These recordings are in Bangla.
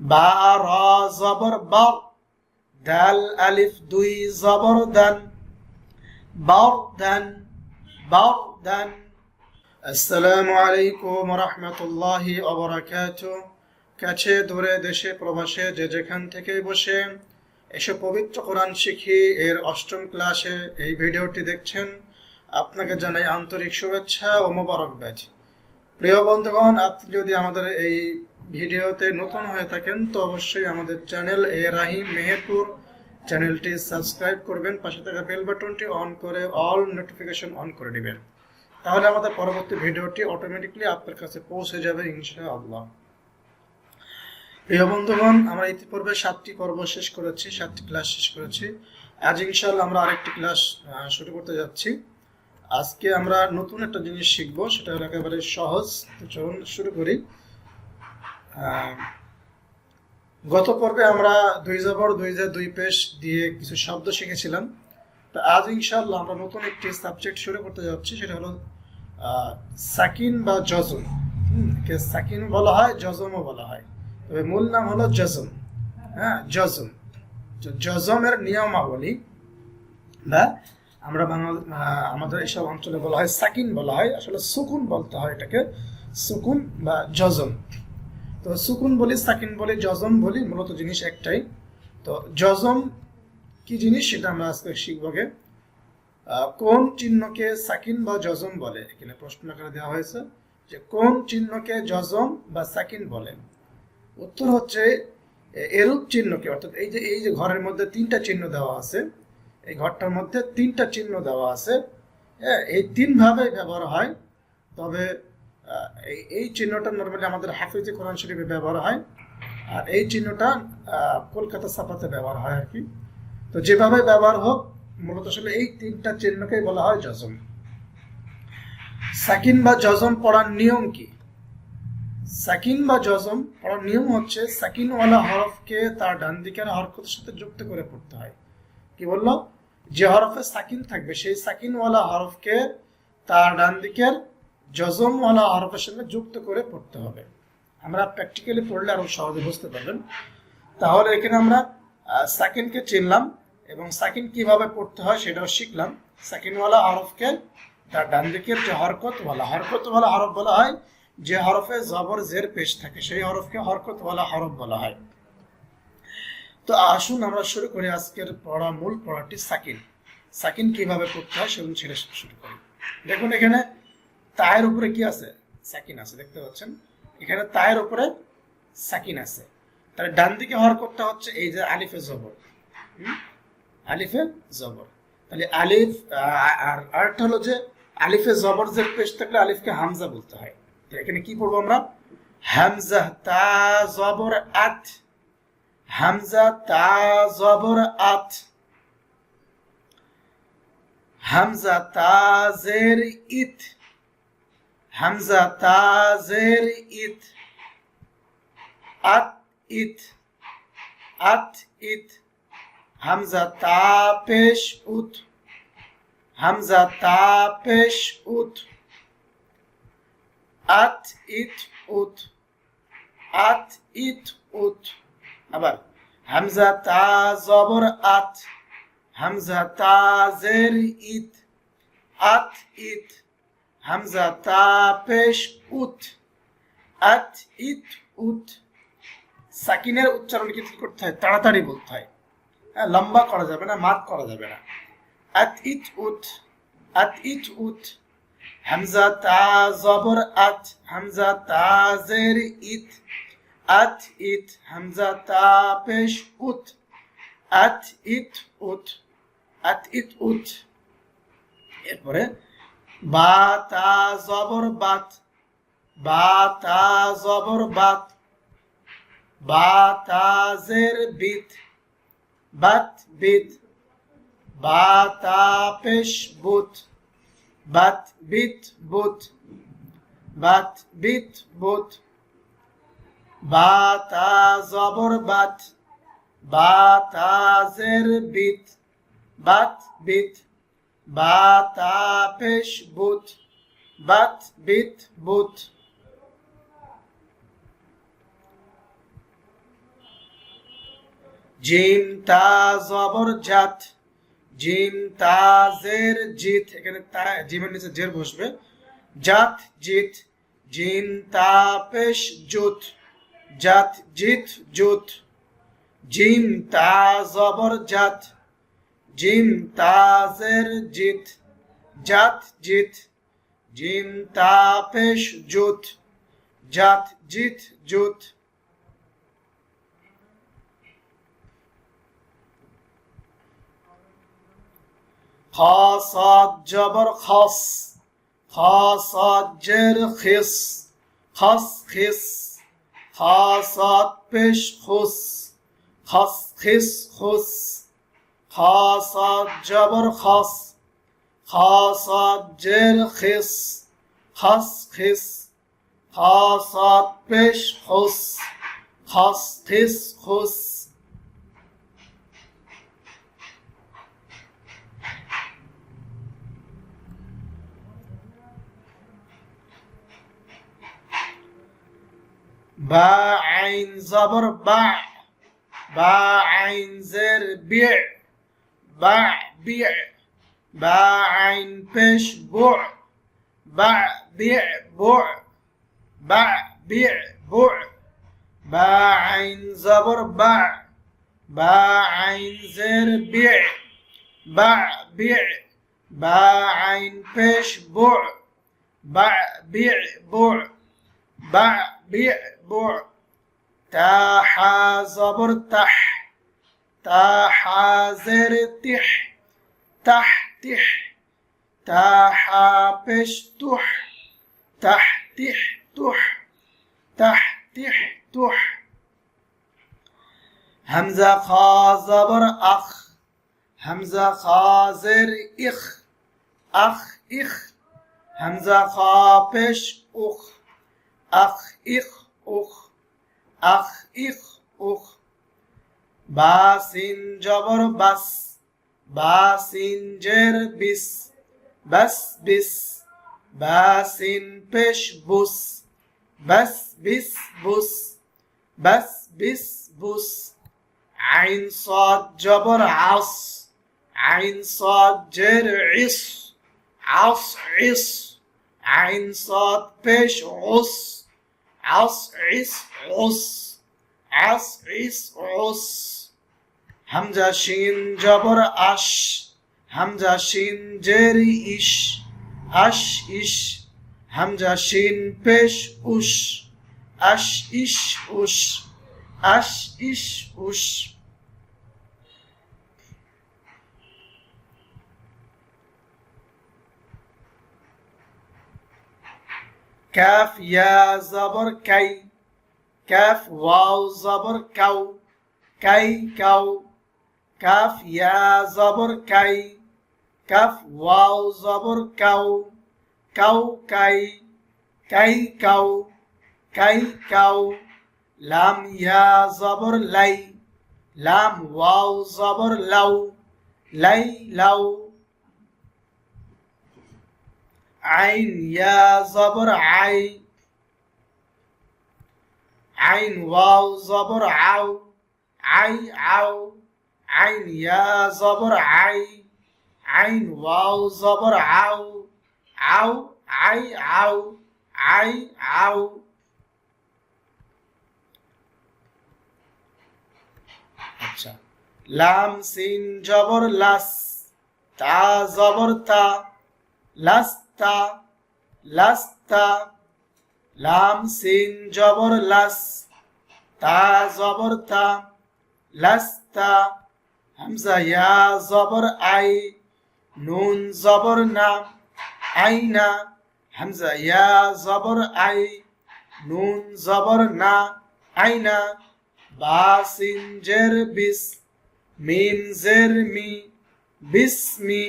বা জবর আলিফ, দুই কাছে, দূরে, দেশে, প্রবাসে, যে যেখান থেকে বসে এসে পবিত্র কোরআন শিখি এর অষ্টম ক্লাসে এই ভিডিওটি দেখছেন, আপনাকে জানাই আন্তরিক শুভেচ্ছা ও মোবারকবাদ। প্রিয় বন্ধুগণ, আপনি যদি আমাদের এই ভিডিওতে নতুন হয়ে থাকেন, তো অবশ্যই আমাদের চ্যানেল এ রাহিম মেহেরপুর চ্যানেলটি সাবস্ক্রাইব করবেন, পাশে থাকা বেল বাটনটি অন করে অল নোটিফিকেশন অন করে দিবেন তাহলে আমাদের পরবর্তী ভিডিওটি অটোমেটিকলি আপনার কাছে পৌঁছে যাবে, ইনশাআল্লাহ। প্রিয় বন্ধুগণ, আমরা ইতিপূর্বে সাতটি পর্ব শেষ করেছি, সাতটি ক্লাস শেষ করেছি। আজ ইনশাআল্লাহ আমরা আরেকটি ক্লাস শুরু করতে যাচ্ছি। আজকে আমরা নতুন একটা জিনিস শিখব, সেটা একেবারে সহজ। চলুন শুরু করি। গত পর্বে আমরা দুই জবর দুই জা দুই পেশ দিয়ে কিছু শব্দ শিখেছিলাম। তো আজ ইনশাআল্লাহ আমরা নতুন একটি সাবজেক্ট শুরু করতে যাচ্ছি, সেটা হলো সাকিন বা জজম। একে সাকিন বলা হয়, জজমও বলা হয়। তবে মূল নাম হলো জজম। হ্যাঁ জজম। জজমের নিয়মাবলী বা আমরা বাংলা আমাদের এইসব অঞ্চলে বলা হয় সাকিন বলা হয়, আসলে সুকুন বলতে হয় এটাকে। সুকুন বা জজম। তো সুকুন বলি, সাকিন বলি, জজম বলি, মূলত জিনিস একটাই। তো জজম কি জিনিস সেটা আমরা আজকে শিখবগে কোন চিহ্নকে সাকিন বা জজম বলে? এখানে প্রশ্ন আকারে দেওয়া হয়েছে যে কোন চিহ্নকে জজম বা সাকিন বলে? উত্তর হচ্ছে এরূপ চিহ্নকে, অর্থাৎ এই যে এই যে ঘরের মধ্যে তিনটা চিহ্ন দেওয়া আছে, এই ঘরটার মধ্যে তিনটা চিহ্ন দেওয়া আছে হ্যাঁ এই তিন ভাবে ব্যবহার হয়। তবে এই চিহ্নটা নর্মালি আমাদের হাফিজে কোরআন শরীফে ব্যবহার হয়। আর এই চিহ্নটা কলকাতা ছাপাতে ব্যবহার হয় আর কি। তো যেভাবে ব্যবহার হোক, মূলত আসলে এই তিনটা চিহ্নকেই বলা হয় জজম। সাকিন বা জজম পড়ার নিয়ম কি? সাকিন বা জজম পড়ার নিয়ম হচ্ছে, সাকিনওয়ালা হরফকে তার ডান দিকের হরকতের সাথে যুক্ত করে পড়তে হয়। কি বলল? যে হরফে সাকিন থাকবে, সেই সাকিনওয়ালা হরফকে তার ডান দিকের জজমওয়ালা হরফের সঙ্গে যুক্ত করে পড়তে হবে। আমরা প্র্যাকটিক্যালি পড়লে আরও সহজে বুঝতে পারবেন। তাহলে এখানে আমরা সাকিনকে চিনলাম এবং সাকিন কীভাবে পড়তে হয় সেটাও শিখলাম। সাকিনওয়ালা হরফকে তার ডান দিকের যে হরকতওয়ালা হরকতওয়ালা হরফ বলা হয়, যে হরফে জবর, জের, পেশ থাকে, সেই হরফকে হরকতওয়ালা হরফ বলা হয়। তো আসুন আমরা শুরু করি আজকের পড়া, মূল পড়াটি সাকিন। সাকিন কীভাবে পড়তে হয় সেগুলো ছেড়ে শুরু করি। দেখুন এখানে তায়ের উপরে কি আছে? সাকিন আছে, দেখতে পাচ্ছেন? এখানে তায়ের উপরে সাকিন আছে। তাহলে ডান দিকে হরকতটা হচ্ছে এই যে আলিফে জবর। আলিফে জবর। তাহলে আলিফ আর হলো যে আলিফে জবর যে পেশ থাকলে আলিফকে হামজা বলতে হয়। তো এখানে কি পড়ব আমরা? হামজা তা জবর আত। হামজা তা জবর আত। হামজা তা জের ইত। হামজা তা জের ইত আত ইত আত ইত হামজা তা পেশ উত। হামজা তা পেশ উত। আত ইত উত। আত ইত উত। আবার হামজা তা জবর আত। হামজা তা জের ইত আত হামজা তা পেশ উত আত ইত উত সাকিনের উচ্চারণ কি করতে হয়? তাড়াতাড়ি বলতে হয়। হ্যাঁ, লম্বা করা যাবে না মাত করা যাবে না। আত ইত উত আত ইত উত হামজা তা জবর আত হামজা তা জের ইত আত ইত হামজা তা পেশ উত আত ইত উত আত ইত উত এরপরে বা তা জবর বাত, বা তা জবর বাত, বা তা জের বিত, বাত বিত, বা পেশ বুত, বাত বিত বুত, বাত বিত বুত, বা তা জবর বাত, বা তা বিত, বাত বিত বা তা পেশ বুত বাত বিত বুত জিম তা জাত জিম তাজের জিত এখানে তা, জিমের নিচে জের বসবে। জাত জিত জিন তা পেশ জুত জাত জিত জুত জিম তা জবর জাত Cim ta zer cit, cat cit. Cim ta peş cut, cat cit cut. Kasad cabr kas, kasad cer his, kas his, kasad peş hus, kas his hus. خاصات جبر خاص خاصات جر خص خص خص خاصات پیش خص خص خص خص. با عین زبر با با عین زر بیع. باع بيع باع عين بش بع باع بيع بع باع بيع بع باع زبر باع باع عين زر بيع باع بيع باع عين بش بع باع بيع بع باع بيع بع تاح زبر تح. تا حا زر تح تح تح تا حا پیش تح همزة خا زبر أخ همزة خا زر إخ أخ إخ. همزة خا پیش أخ أخ إخ أخ أخ إخ أخ বাসিন জবর বাস, বাসিন জের বিস, বাস বিস, বাসিন পেশ বুস, বাস বিস বুস, বাস বিস বুস। আইন সদ জবর আস, আইন সদ জের ইস, আস ইস। আইন সদ পেশ উস, আস ইস উস, আস ইস উস। همزة شين جبر أش همزة شين جري إش أش إش همزة شين بش أش أش إش أش أش إش أش كاف يا زبر كي كاف واو زبر كو كي كو কাফ ইয়া জবর কাই, কাফ ওয়াও জবর কাউ কাউ কাই কাই কাউ কাই কাউ লাম ইয়া জবর লাই, লাম ওয়াও জবর লাউ, লাই লাউ। আইন ইয়া জবর আই, আইন ওয়াও জবর আউ আই আউ আইন, ইয়া জবর আই, আইন, ওয়াও, জবর আউ আউ আই আউ আই আউ আচ্ছা। লাম, সিন, জবর, লাস, তা, জবর, তা লাস্তা লাস্তা লাম, সিন, জবর, লাস, তা, জবর, তা লাস্তা হামজা, ইয়া জবর আই, নুন জবর না আইনা হামজা, ইয়া জবর আই, নুন জবর না আইনা বা সিন জের বিস, মিম জের মি বিসমি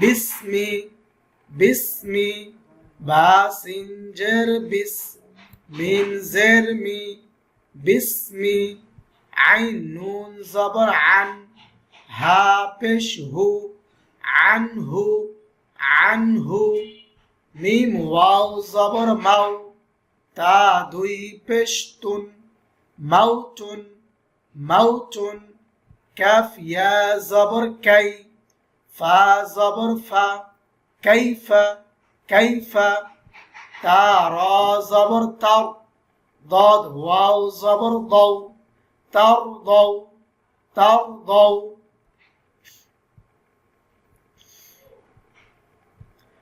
বিসমি বিসমি বা সিন জের বিস, মিম জের মি বিসমি আইন নুন জবর আন হা পেশ হু আনহু আনহু মিম ওয়াও জবর মাউ তা দুই পেশ তুন মাউতুন মাউতুন কাফ ইয়া জবর কাই ফা জবর ফা কাইফা কাইফা তা র জবর তার ضاد واو زبر ضو ترضوا ترضوا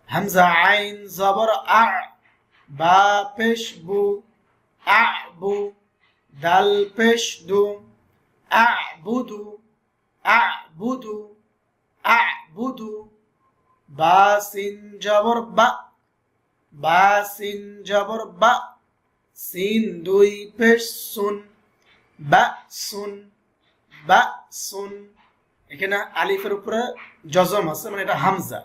همزة عين زبر أع با بش بو أعبو دل بش دو أعبدو أعبدو أعبدو باسين جبر با باسين جبر با سين دوي بش سن বা সুন বা সুন এখানে আলিফের উপরে জজম আছে মানে এটা হামজা।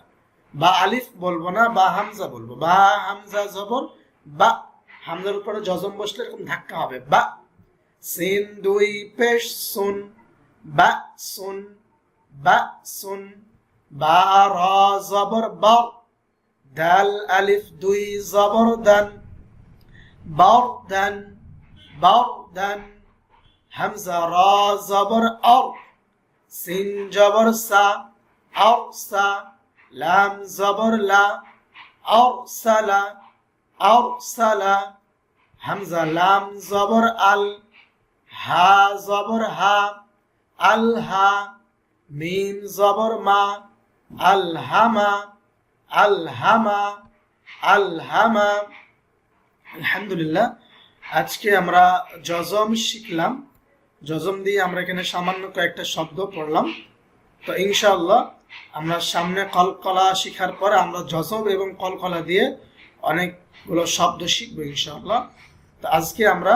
বা আলিফ বলব না, বা হামজা বলব। বা হামজা জবর, বা হামজার উপরে জজম বসলে এরকম ধাক্কা হবে। বা সিন দুই পেশ সুন, বা সুন বা সুন, বা র জবর, বা। দাল আলিফ দুই জবর দান। হামজা র জবর অর সিন জবর সা আও সা লাম জবর লা আও সালা আও সালা হামজা লাম জবর আল হা জবর হা আল হা মিম জবর মা আলহামা আলহামা আলহামা আলহামদুলিল্লাহ আজকে আমরা জজম শিখলাম জজম দিয়ে আমরা এখানে সামান্য কয়েকটা শব্দ পড়লাম। তো ইনশাআল্লাহ আমরা সামনে কলকলা শিখার পরে আমরা জজম এবং কলকলা দিয়ে অনেকগুলো শব্দ শিখব ইনশাআল্লাহ। তো আজকে আমরা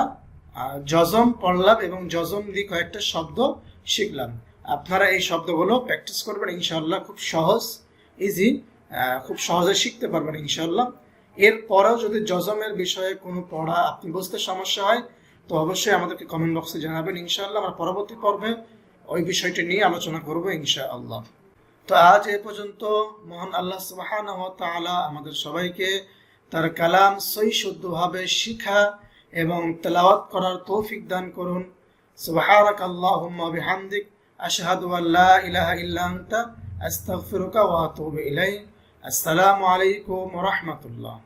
জজম পড়লাম এবং যজম দিয়ে কয়েকটা শব্দ শিখলাম। আপনারা এই শব্দগুলো প্র্যাকটিস করবেন ইনশাআল্লাহ, খুব সহজ ইজি খুব সহজে শিখতে পারবেন ইনশাআল্লাহ। এরপরেও যদি জজমের বিষয়ে কোনো পড়া, আপনি বুঝতে সমস্যা হয় তো অবশ্যই আমাদেরকে কমেন্ট বক্সে জানাবেন, ইনশাআল্লাহ আমরা পরবর্তী পর্বে ওই বিষয়টি নিয়ে আলোচনা করব ইনশাআল্লাহ। তো আজ এ পর্যন্ত মহান আল্লাহ সুবাহান তাআলা আমাদের সবাইকে তার কালাম সই শুদ্ধভাবে শিখা এবং তেলাওয়াত করার তৌফিক দান করুন। সুবহানাক আল্লাহুম্মা বিহামদিক, আশহাদু আল্লা ইলাহা ইল্লা আনতা, আস্তাগফিরুকা ওয়া আতুবু ইলাইক। আসসালামু আলাইকুম ওয়া রাহমাতুল্লাহ।